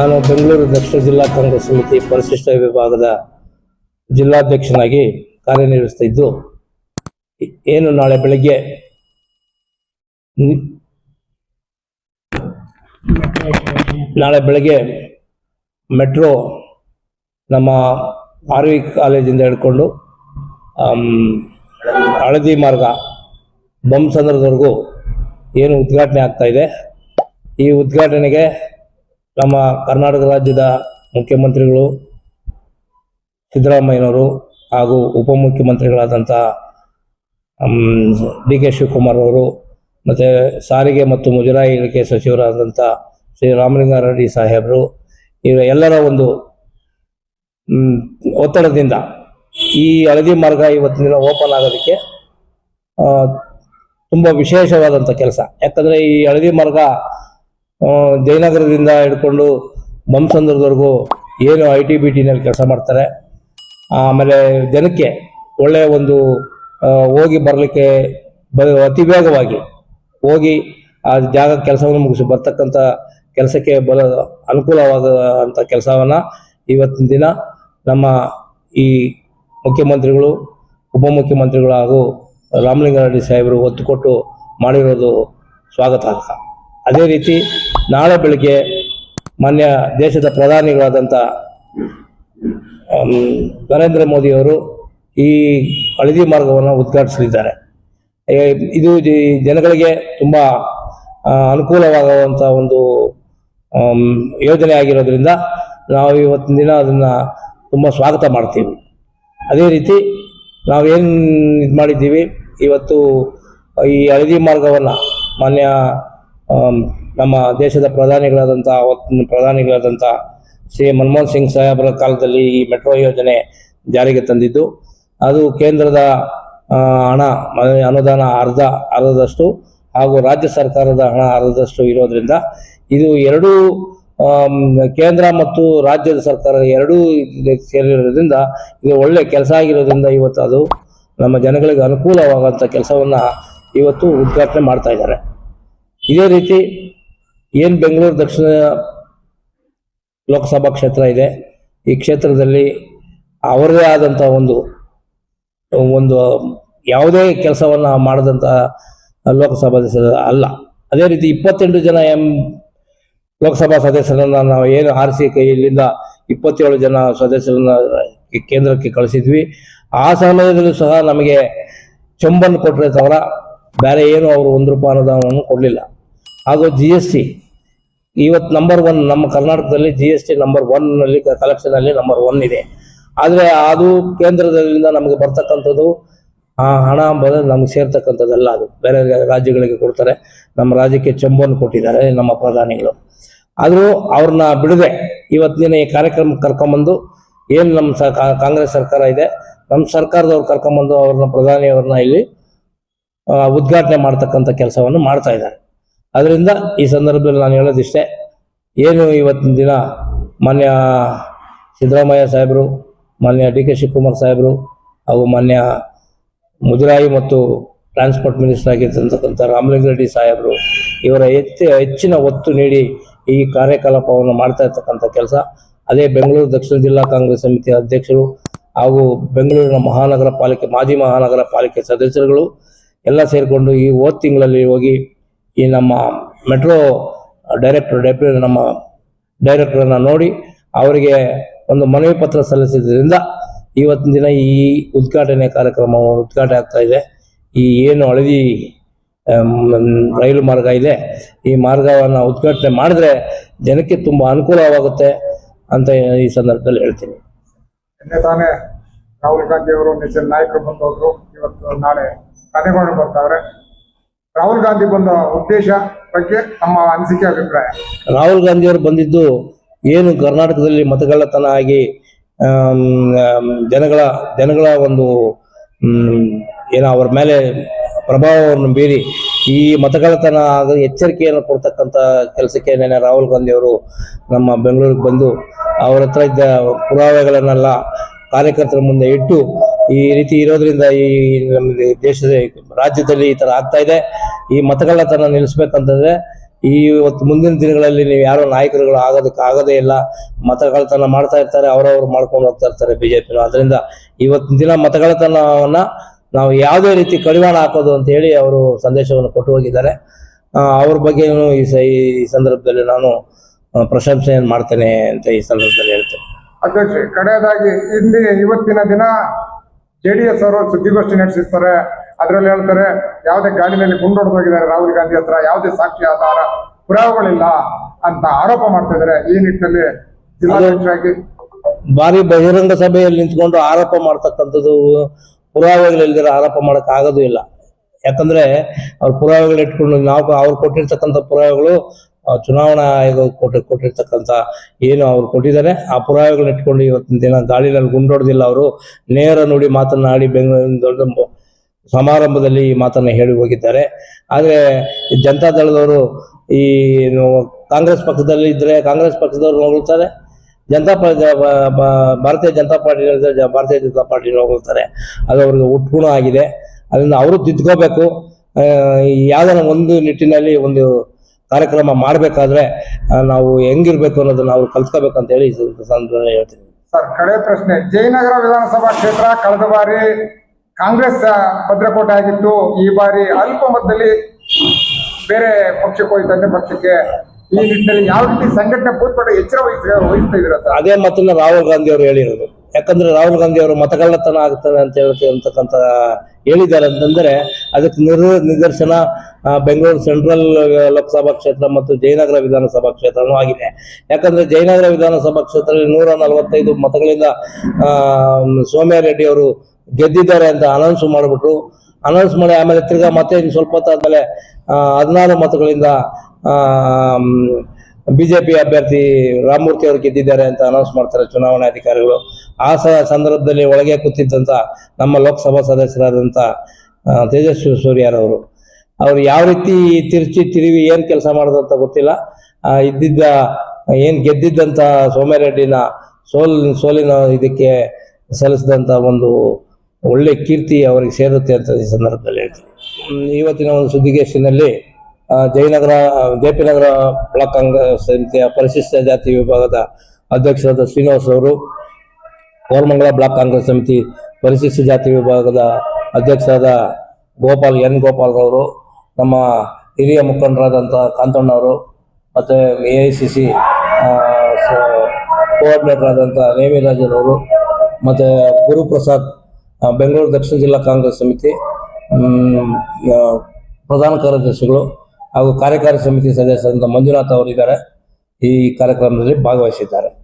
ನಾನು ಬೆಂಗಳೂರು ದಕ್ಷಿಣ ಜಿಲ್ಲಾ ಕಾಂಗ್ರೆಸ್ ಸಮಿತಿ ಪರಿಶಿಷ್ಟ ವಿಭಾಗದ ಜಿಲ್ಲಾಧ್ಯಕ್ಷನಾಗಿ ಕಾರ್ಯನಿರ್ವಹಿಸ್ತಾ ಇದ್ದು ಏನು ನಾಳೆ ಬೆಳಗ್ಗೆ ನಾಳೆ ಬೆಳಗ್ಗೆ ಮೆಟ್ರೋ ನಮ್ಮ ಆರ್ ವಿ ಕಾಲೇಜಿಂದ ಹಿಡ್ಕೊಂಡು ಹಳದಿ ಮಾರ್ಗ ಬೊಮ್ಮಸಂದ್ರದವರೆಗೂ ಏನು ಉದ್ಘಾಟನೆ ಆಗ್ತಾ ಇದೆ. ಈ ಉದ್ಘಾಟನೆಗೆ ನಮ್ಮ ಕರ್ನಾಟಕ ರಾಜ್ಯದ ಮುಖ್ಯಮಂತ್ರಿಗಳು ಸಿದ್ದರಾಮಯ್ಯನವರು ಹಾಗೂ ಉಪಮುಖ್ಯಮಂತ್ರಿಗಳಾದಂಥ ಡಿ ಕೆ ಶಿವಕುಮಾರ್ ಅವರು ಮತ್ತು ಸಾರಿಗೆ ಮತ್ತು ಮುಜರಾಯಿ ಇಲಾಖೆ ಸಚಿವರಾದಂಥ ಶ್ರೀ ರಾಮಲಿಂಗಾರೆಡ್ಡಿ ಸಾಹೇಬರು, ಇವರ ಎಲ್ಲರ ಒಂದು ಒತ್ತಡದಿಂದ ಈ ಹಳದಿ ಮಾರ್ಗ ಇವತ್ತಿನ ದಿನ ಓಪನ್ ಆಗೋದಕ್ಕೆ ತುಂಬ ವಿಶೇಷವಾದಂಥ ಕೆಲಸ. ಯಾಕಂದರೆ ಈ ಹಳದಿ ಮಾರ್ಗ ಜಯನಗರದಿಂದ ಹಿಡ್ಕೊಂಡು ಮಂಸಂದ್ರದವರೆಗೂ ಏನು ಐ ಟಿ ಬಿ ಟಿನಲ್ಲಿ ಕೆಲಸ ಮಾಡ್ತಾರೆ. ಆಮೇಲೆ ಜನಕ್ಕೆ ಒಳ್ಳೆಯ ಒಂದು ಹೋಗಿ ಬರಲಿಕ್ಕೆ ಬ, ಅತಿ ವೇಗವಾಗಿ ಹೋಗಿ ಆ ಜಾಗ ಕೆಲಸವನ್ನು ಮುಗಿಸಿ ಬರ್ತಕ್ಕಂಥ ಕೆಲಸಕ್ಕೆ ಬಲ, ಅನುಕೂಲವಾದ ಅಂಥ ಕೆಲಸವನ್ನು ಇವತ್ತಿನ ದಿನ ನಮ್ಮ ಈ ಮುಖ್ಯಮಂತ್ರಿಗಳು, ಉಪಮುಖ್ಯಮಂತ್ರಿಗಳು ಹಾಗೂ ರಾಮಲಿಂಗಾರೆಡ್ಡಿ ಸಾಹೇಬರು ಒತ್ತು ಕೊಟ್ಟು ಮಾಡಿರೋದು ಸ್ವಾಗತಾರ್ಹ. ಅದೇ ರೀತಿ ನಾಳೆ ಬೆಳಗ್ಗೆ ಮಾನ್ಯ ದೇಶದ ಪ್ರಧಾನಿಗಳಾದಂಥ ನರೇಂದ್ರ ಮೋದಿಯವರು ಈ ಹಳದಿ ಮಾರ್ಗವನ್ನು ಉದ್ಘಾಟಿಸಲಿದ್ದಾರೆ. ಇದು ಜನಗಳಿಗೆ ತುಂಬ ಅನುಕೂಲವಾಗುವಂಥ ಒಂದು ಯೋಜನೆ ಆಗಿರೋದ್ರಿಂದ ನಾವು ಇವತ್ತಿನ ದಿನ ಅದನ್ನು ತುಂಬ ಸ್ವಾಗತ ಮಾಡ್ತೀವಿ. ಅದೇ ರೀತಿ ನಾವೇನು ಇದು ಮಾಡಿದ್ದೀವಿ, ಇವತ್ತು ಈ ಹಳದಿ ಮಾರ್ಗವನ್ನು ಮಾನ್ಯ ನಮ್ಮ ದೇಶದ ಪ್ರಧಾನಿಗಳಾದಂಥ ಅವತ್ತಿನ ಪ್ರಧಾನಿಗಳಾದಂಥ ಶ್ರೀ ಮನಮೋಹನ್ ಸಿಂಗ್ ಸಾಹೇಬರ ಕಾಲದಲ್ಲಿ ಈ ಮೆಟ್ರೋ ಯೋಜನೆ ಜಾರಿಗೆ ತಂದಿದ್ದು. ಅದು ಕೇಂದ್ರದ ಹಣ, ಅನುದಾನ ಅರ್ಧ, ಅರ್ಧದಷ್ಟು ಹಾಗೂ ರಾಜ್ಯ ಸರ್ಕಾರದ ಹಣ ಅರ್ಧದಷ್ಟು ಇರೋದ್ರಿಂದ ಇದು ಎರಡೂ ಕೇಂದ್ರ ಮತ್ತು ರಾಜ್ಯದ ಸರ್ಕಾರ ಎರಡೂ ಸೇರಿರೋದ್ರಿಂದ ಇದು ಒಳ್ಳೆ ಕೆಲಸ ಆಗಿರೋದ್ರಿಂದ ಇವತ್ತು ಅದು ನಮ್ಮ ಜನಗಳಿಗೆ ಅನುಕೂಲವಾಗುವಂಥ ಕೆಲಸವನ್ನು ಇವತ್ತು ಉದ್ಘಾಟನೆ ಮಾಡ್ತಾ ಇದ್ದಾರೆ. ಇದೇ ರೀತಿ ಏನು ಬೆಂಗಳೂರು ದಕ್ಷಿಣ ಲೋಕಸಭಾ ಕ್ಷೇತ್ರ ಇದೆ, ಈ ಕ್ಷೇತ್ರದಲ್ಲಿ ಅವರದೇ ಆದಂಥ ಒಂದು ಒಂದು ಯಾವುದೇ ಕೆಲಸವನ್ನು ಮಾಡಿದಂಥ ಲೋಕಸಭಾ ಸದಸ್ಯ ಅಲ್ಲ. ಅದೇ ರೀತಿ ಇಪ್ಪತ್ತೆಂಟು ಜನ ಎಂ ಲೋಕಸಭಾ ಸದಸ್ಯರನ್ನು ನಾವು ಏನು ಆರಿಸಿ ಇಲ್ಲಿಂದ ಇಪ್ಪತ್ತೇಳು ಜನ ಸದಸ್ಯರನ್ನು ಕೇಂದ್ರಕ್ಕೆ ಕಳಿಸಿದ್ವಿ. ಆ ಸಮಯದಲ್ಲೂ ಸಹ ನಮಗೆ ಚೊಂಬನ್ನು ಕೊಟ್ಟರೆ ತವರ, ಬೇರೆ ಏನು ಅವರು ಒಂದು ರೂಪಾಯಿ ಅನುದಾನವನ್ನು ಕೊಡಲಿಲ್ಲ. ಹಾಗೂ ಜಿ ಎಸ್ ಟಿ ಇವತ್ತು ನಂಬರ್ ಒನ್ ನಮ್ಮ ಕರ್ನಾಟಕದಲ್ಲಿ ಜಿ ಎಸ್ ಟಿ ನಂಬರ್ ಒನ್ನಲ್ಲಿ ಕಲೆಕ್ಷನಲ್ಲಿ ನಂಬರ್ ಒನ್ ಇದೆ. ಆದರೆ ಅದು ಕೇಂದ್ರದಲ್ಲಿಂದ ನಮಗೆ ಬರ್ತಕ್ಕಂಥದ್ದು ಹಣ ಬರ ನಮ್ಗೆ ಸೇರ್ತಕ್ಕಂಥದ್ದಲ್ಲ ಅದು. ಬೇರೆ ರಾಜ್ಯಗಳಿಗೆ ಕೊಡ್ತಾರೆ. ನಮ್ಮ ರಾಜ್ಯಕ್ಕೆ ಚೆಂಬನ್ನು ಕೊಟ್ಟಿದ್ದಾರೆ ನಮ್ಮ ಪ್ರಧಾನಿಗಳು. ಆದರೂ ಅವ್ರನ್ನ ಬಿಡದೆ ಇವತ್ತಿನ ಈ ಕಾರ್ಯಕ್ರಮಕ್ಕೆ ಕರ್ಕೊಂಬಂದು ಏನು ನಮ್ಮ ಸ ಕಾಂಗ್ರೆಸ್ ಸರ್ಕಾರ ಇದೆ ನಮ್ಮ ಸರ್ಕಾರದವ್ರು ಕರ್ಕೊಂಬಂದು ಅವ್ರನ್ನ, ಪ್ರಧಾನಿಯವ್ರನ್ನ ಇಲ್ಲಿ ಉದ್ಘಾಟನೆ ಮಾಡ್ತಕ್ಕಂಥ ಕೆಲಸವನ್ನು ಮಾಡ್ತಾ ಇದ್ದಾರೆ. ಅದರಿಂದ ಈ ಸಂದರ್ಭದಲ್ಲಿ ನಾನು ಹೇಳೋದಿಷ್ಟೇ, ಏನು ಇವತ್ತಿನ ದಿನ ಮಾನ್ಯ ಸಿದ್ದರಾಮಯ್ಯ ಸಾಹೇಬರು, ಮಾನ್ಯ ಡಿ ಕೆ ಶಿವಕುಮಾರ್ ಸಾಹೇಬರು, ಹಾಗೂ ಮಾನ್ಯ ಮುಜರಾಯಿ ಮತ್ತು ಟ್ರಾನ್ಸ್ಪೋರ್ಟ್ ಮಿನಿಸ್ಟರ್ ಆಗಿರ್ತಕ್ಕಂಥ ರಾಮಲಿಂಗಾರೆಡ್ಡಿ ಸಾಹೇಬರು, ಇವರ ಹೆಚ್ಚು ಹೆಚ್ಚಿನ ಒತ್ತು ನೀಡಿ ಈ ಕಾರ್ಯಕಲಾಪವನ್ನು ಮಾಡ್ತಾ ಇರ್ತಕ್ಕಂಥ ಕೆಲಸ. ಅದೇ ಬೆಂಗಳೂರು ದಕ್ಷಿಣ ಜಿಲ್ಲಾ ಕಾಂಗ್ರೆಸ್ ಸಮಿತಿ ಅಧ್ಯಕ್ಷರು ಹಾಗೂ ಬೆಂಗಳೂರಿನ ಮಹಾನಗರ ಪಾಲಿಕೆ, ಮಾಜಿ ಮಹಾನಗರ ಪಾಲಿಕೆ ಸದಸ್ಯರುಗಳು ಎಲ್ಲ ಸೇರಿಕೊಂಡು ಈ ಓದ್ ತಿಂಗಳಲ್ಲಿ ಹೋಗಿ ಈ ನಮ್ಮ ಮೆಟ್ರೋ ಡೈರೆಕ್ಟರ್ ಡೆಪ್ಯೂ ನಮ್ಮ ಡೈರೆಕ್ಟರನ್ನು ನೋಡಿ ಅವರಿಗೆ ಒಂದು ಮನವಿ ಪತ್ರ ಸಲ್ಲಿಸಿದ್ರಿಂದ ಇವತ್ತಿನ ದಿನ ಈ ಉದ್ಘಾಟನೆ ಕಾರ್ಯಕ್ರಮ ಉದ್ಘಾಟನೆ ಆಗ್ತಾ ಇದೆ. ಈ ಏನು ಹಳದಿ ರೈಲು ಮಾರ್ಗ ಇದೆ, ಈ ಮಾರ್ಗವನ್ನು ಉದ್ಘಾಟನೆ ಮಾಡಿದ್ರೆ ಜನಕ್ಕೆ ತುಂಬ ಅನುಕೂಲವಾಗುತ್ತೆ ಅಂತ ಈ ಸಂದರ್ಭದಲ್ಲಿ ಹೇಳ್ತೀನಿ. ತಾನೇ ರಾಹುಲ್ ಗಾಂಧಿ ಅವರು ನಿಜ ನಾಯಕರು ಬಂದವರು. ಇವತ್ತು ನಾಳೆ ಕಥೆಗಳು ಬರ್ತಾವ್ರೆ ರಾಹುಲ್ ಗಾಂಧಿ ಬಂದ ಉದ್ದೇಶ ಬಗ್ಗೆ ನಮ್ಮ ಅನಿಸಿಕೆ ಅಭಿಪ್ರಾಯ. ರಾಹುಲ್ ಗಾಂಧಿಯವರು ಬಂದಿದ್ದು ಏನು ಕರ್ನಾಟಕದಲ್ಲಿ ಮತಗಳ್ಳತನ ಆಗಿ ಜನಗಳ ಜನಗಳ ಒಂದು ಏನ ಅವರ ಮೇಲೆ ಪ್ರಭಾವವನ್ನು ಬೀರಿ ಈ ಮತಗಳತನ ಆಗ ಎಚ್ಚರಿಕೆಯನ್ನು ಕೊಡ್ತಕ್ಕಂಥ ಕೆಲಸಕ್ಕೆ ನೆನೆ ರಾಹುಲ್ ಗಾಂಧಿ ಅವರು ನಮ್ಮ ಬೆಂಗಳೂರಿಗೆ ಬಂದು ಅವರ ಹತ್ರ ಇದ್ದ ಪುರಾವೆಗಳನ್ನೆಲ್ಲ ಕಾರ್ಯಕರ್ತರ ಮುಂದೆ ಇಟ್ಟು ಈ ರೀತಿ ಇರೋದ್ರಿಂದ ಈ ನಮ್ಮ ದೇಶದ ರಾಜ್ಯದಲ್ಲಿ ಈ ತರ ಆಗ್ತಾ ಇದೆ. ಈ ಮತಗಳ್ಳತನ ನಿಲ್ಲಿಸ್ಬೇಕಂತಂದ್ರೆ ಈ ಇವತ್ತು ಮುಂದಿನ ದಿನಗಳಲ್ಲಿ ನೀವು ಯಾರೋ ನಾಯಕರುಗಳು ಆಗೋದಕ್ಕೆ ಆಗೋದೇ ಇಲ್ಲ. ಮತಗಳತನ ಮಾಡ್ತಾ ಇರ್ತಾರೆ, ಅವರವರು ಮಾಡ್ಕೊಂಡು ಹೋಗ್ತಾ ಇರ್ತಾರೆ ಬಿಜೆಪಿ ಅದರಿಂದ ಇವತ್ತಿನ ದಿನ ಮತಗಳತನವನ್ನ ನಾವು ಯಾವುದೇ ರೀತಿ ಕಡಿವಾಣ ಹಾಕೋದು ಅಂತ ಹೇಳಿ ಅವರು ಸಂದೇಶವನ್ನು ಕೊಟ್ಟು ಹೋಗಿದ್ದಾರೆ. ಅವ್ರ ಸ, ಈ ಸಂದರ್ಭದಲ್ಲಿ ನಾನು ಪ್ರಶಂಸೆಯನ್ನು ಮಾಡ್ತೇನೆ ಅಂತ ಈ ಸಂದರ್ಭದಲ್ಲಿ ಹೇಳ್ತೇನೆ ಅಧ್ಯಕ್ಷ, ಕಡೆಯದಾಗಿ ಇಲ್ಲಿ ಇವತ್ತಿನ ದಿನ ಜೆ ಡಿ ಎಸ್ ಅವರು ಸುದ್ದಿಗೋಷ್ಠಿ ನಡೆಸಿರ್ತಾರೆ. ಅದರಲ್ಲಿ ಹೇಳ್ತಾರೆ, ಯಾವುದೇ ಗಾಡಿನಲ್ಲಿ ಹೋಗಿದ್ದಾರೆ ರಾಹುಲ್ ಗಾಂಧಿ ಹತ್ರ, ಯಾವುದೇ ಸಾಕ್ಷಿ ಆಧಾರ ಪುರಾವೆಗಳಿಲ್ಲ ಅಂತ ಆರೋಪ ಮಾಡ್ತಾ ಇದ್ದಾರೆ. ಈ ನಿಟ್ಟಿನಲ್ಲಿ ಜಿಲ್ಲಾಧ್ಯಕ್ಷರಾಗಿ ಭಾರಿ ಬಹಿರಂಗ ಸಭೆಯಲ್ಲಿ ನಿಂತ್ಕೊಂಡು ಆರೋಪ ಮಾಡ್ತಕ್ಕಂಥದ್ದು ಪುರಾವೆಗಳಿಲ್ದಿರ ಆರೋಪ ಮಾಡಕ್ ಆಗೋದು ಇಲ್ಲ. ಯಾಕಂದ್ರೆ ಅವ್ರ ಪುರಾವೆಗಳು ಇಟ್ಕೊಂಡು ನಾವು ಅವ್ರು ಕೊಟ್ಟಿರ್ತಕ್ಕಂಥ ಪುರಾವೆಗಳು ಚುನಾವಣಾ ಆಯೋಗ ಕೊಟ್ಟಿ ಕೊಟ್ಟಿರ್ತಕ್ಕಂಥ ಏನು ಅವ್ರು ಕೊಟ್ಟಿದ್ದಾರೆ, ಆ ಪುರಾವೆಗಳನ್ನ ಇಟ್ಕೊಂಡು ಇವತ್ತಿನ ದಿನ ಗಾಳಿನಲ್ಲಿ ಗುಂಡೊಡೆದಿಲ್ಲ ಅವರು. ನೇರ ನುಡಿ ಮಾತನಾಡಿ ಬೆಂಗಳೂರಿನ ಸಮಾರಂಭದಲ್ಲಿ ಈ ಮಾತನ್ನ ಹೇಳಿ ಹೋಗಿದ್ದಾರೆ. ಆದರೆ ಈ ಜನತಾ ದಳದವರು ಈ ಕಾಂಗ್ರೆಸ್ ಪಕ್ಷದಲ್ಲಿ ಇದ್ರೆ ಕಾಂಗ್ರೆಸ್ ಪಕ್ಷದವ್ರು ಹೋಗ್ತಾರೆ ಜನತಾ ಭಾರತೀಯ ಜನತಾ ಪಾರ್ಟಿ ಭಾರತೀಯ ಜನತಾ ಪಾರ್ಟಿ ಹೋಗುತ್ತಾರೆ ಅದು ಅವ್ರಿಗೆ ಉಟ್ಗುಣ ಆಗಿದೆ. ಅದರಿಂದ ಅವರು ತಿದ್ಕೋಬೇಕು. ಯಾವ್ದಾರ ಒಂದು ನಿಟ್ಟಿನಲ್ಲಿ ಒಂದು ಕಾರ್ಯಕ್ರಮ ಮಾಡಬೇಕಾದ್ರೆ ನಾವು ಹೆಂಗಿರ್ಬೇಕು ಅನ್ನೋದನ್ನ ಅವ್ರು ಅಂತ ಹೇಳಿ ಹೇಳ್ತೀನಿ. ಸರ್ ಕಡೆ ಪ್ರಶ್ನೆ. ಜಯನಗರ ವಿಧಾನಸಭಾ ಕ್ಷೇತ್ರ ಕಳೆದ ಬಾರಿ ಕಾಂಗ್ರೆಸ್ ಭದ್ರಕೋಟೆ ಆಗಿತ್ತು. ಈ ಬಾರಿ ಅಲ್ಪ ಮತದಲ್ಲಿ ಬೇರೆ ಪಕ್ಷಕ್ಕೆ ಹೋಯ್ತಂತೆ ಪಕ್ಷಕ್ಕೆ. ಈ ನಿಟ್ಟಿನಲ್ಲಿ ಯಾವ ರೀತಿ ಸಂಘಟನೆ ಪೂರ್ತಿ ಎಚ್ಚರ ವಹಿಸ ವಹಿಸ್ತಾ ಅದೇ ಮಾತನ್ನ ರಾಹುಲ್ ಗಾಂಧಿ ಅವರು ಹೇಳಿರೋದು. ಯಾಕಂದ್ರೆ ರಾಹುಲ್ ಗಾಂಧಿ ಅವರು ಮತಗಳ್ಳತನ ಆಗ್ತದೆ ಅಂತ ಹೇಳಿ ಅಂತಕ್ಕಂಥ ಹೇಳಿದ್ದಾರೆ ಅಂತಂದ್ರೆ ಅದಕ್ಕೆ ನಿರ್ ನಿದರ್ಶನ ಬೆಂಗಳೂರು ಸೆಂಟ್ರಲ್ ಲೋಕಸಭಾ ಕ್ಷೇತ್ರ ಮತ್ತು ಜಯನಗರ ವಿಧಾನಸಭಾ ಕ್ಷೇತ್ರನೂ ಆಗಿದೆ. ಯಾಕಂದ್ರೆ ಜಯನಗರ ವಿಧಾನಸಭಾ ಕ್ಷೇತ್ರದಲ್ಲಿ ನೂರ ನಲವತ್ತೈದು ಮತಗಳಿಂದ ಸೋಮ್ಯಾರೆಡ್ಡಿ ಸೋಮ್ಯ ರೆಡ್ಡಿ ಅವರು ಗೆದ್ದಿದ್ದಾರೆ ಅಂತ ಅನೌನ್ಸ್ ಮಾಡಿಬಿಟ್ರು. ಅನೌನ್ಸ್ ಮಾಡಿ ಆಮೇಲೆ ತಿರ್ಗಾ ಮತ್ತೆ ಇನ್ನು ಸ್ವಲ್ಪ ಹೊತ್ತಾದ್ಮೇಲೆ ಹದಿನಾರು ಮತಗಳಿಂದ ಬಿಜೆಪಿ ಅಭ್ಯರ್ಥಿ ರಾಮಮೂರ್ತಿ ಅವರು ಗೆದ್ದಿದ್ದಾರೆ ಅಂತ ಅನೌನ್ಸ್ ಮಾಡ್ತಾರೆ ಚುನಾವಣಾ ಅಧಿಕಾರಿಗಳು. ಆ ಸಂದರ್ಭದಲ್ಲಿ ಒಳಗೆ ಕೂತಿದ್ದಂತ ನಮ್ಮ ಲೋಕಸಭಾ ಸದಸ್ಯರಾದಂಥ ತೇಜಸ್ವಿ ಸೂರ್ಯರವರು ಅವ್ರು. ಯಾವ ರೀತಿ ತಿರುಚಿ ತಿರುವಿ ಏನ್ ಕೆಲಸ ಮಾಡೋದಂತ ಗೊತ್ತಿಲ್ಲ. ಇದ್ದಿದ್ದ, ಏನ್ ಗೆದ್ದಿದ್ದಂತ ಸೋಮ್ಯರೆಡ್ಡಿನ ಸೋಲ್, ಸೋಲಿನ ಇದಕ್ಕೆ ಸಲ್ಲಿಸಿದಂತ ಒಂದು ಒಳ್ಳೆ ಕೀರ್ತಿ ಅವರಿಗೆ ಸೇರುತ್ತೆ ಅಂತ ಈ ಸಂದರ್ಭದಲ್ಲಿ ಹೇಳ್ತೀನಿ. ಇವತ್ತಿನ ಒಂದು ಸುದ್ದಿಗೋಷ್ಠಿನಲ್ಲಿ Jayanagar J P Nagar block Congress ಸಮಿತಿಯ ಪರಿಶಿಷ್ಟ ಜಾತಿ ವಿಭಾಗದ ಅಧ್ಯಕ್ಷರಾದ ಶ್ರೀನಿವಾಸ್ ಅವರು, ಕೋರಮಂಗಲ ಬ್ಲಾಕ್ ಕಾಂಗ್ರೆಸ್ ಸಮಿತಿ ಪರಿಶಿಷ್ಟ ಜಾತಿ ವಿಭಾಗದ ಅಧ್ಯಕ್ಷರಾದ ಗೋಪಾಲ್, ಎನ್ ಗೋಪಾಲ್ ಅವರು ನಮ್ಮ ಹಿರಿಯ ಮುಖಂಡರಾದಂಥ ಕಾಂತಣ್ಣವರು ಮತ್ತು A I C C coordinator ಆದಂಥ ನೇಮಿರಾಜರವರು ಮತ್ತು ಗುರುಪ್ರಸಾದ್ ಬೆಂಗಳೂರು ದಕ್ಷಿಣ ಜಿಲ್ಲಾ ಕಾಂಗ್ರೆಸ್ ಸಮಿತಿ ಪ್ರಧಾನ ಕಾರ್ಯದರ್ಶಿಗಳು ಹಾಗೂ ಕಾರ್ಯಕಾರಿ ಸಮಿತಿ ಸದಸ್ಯರಂತ ಮಂಜುನಾಥ್ ಅವರಿದ್ದಾರೆ ಈ ಕಾರ್ಯಕ್ರಮದಲ್ಲಿ ಭಾಗವಹಿಸಿದ್ದಾರೆ.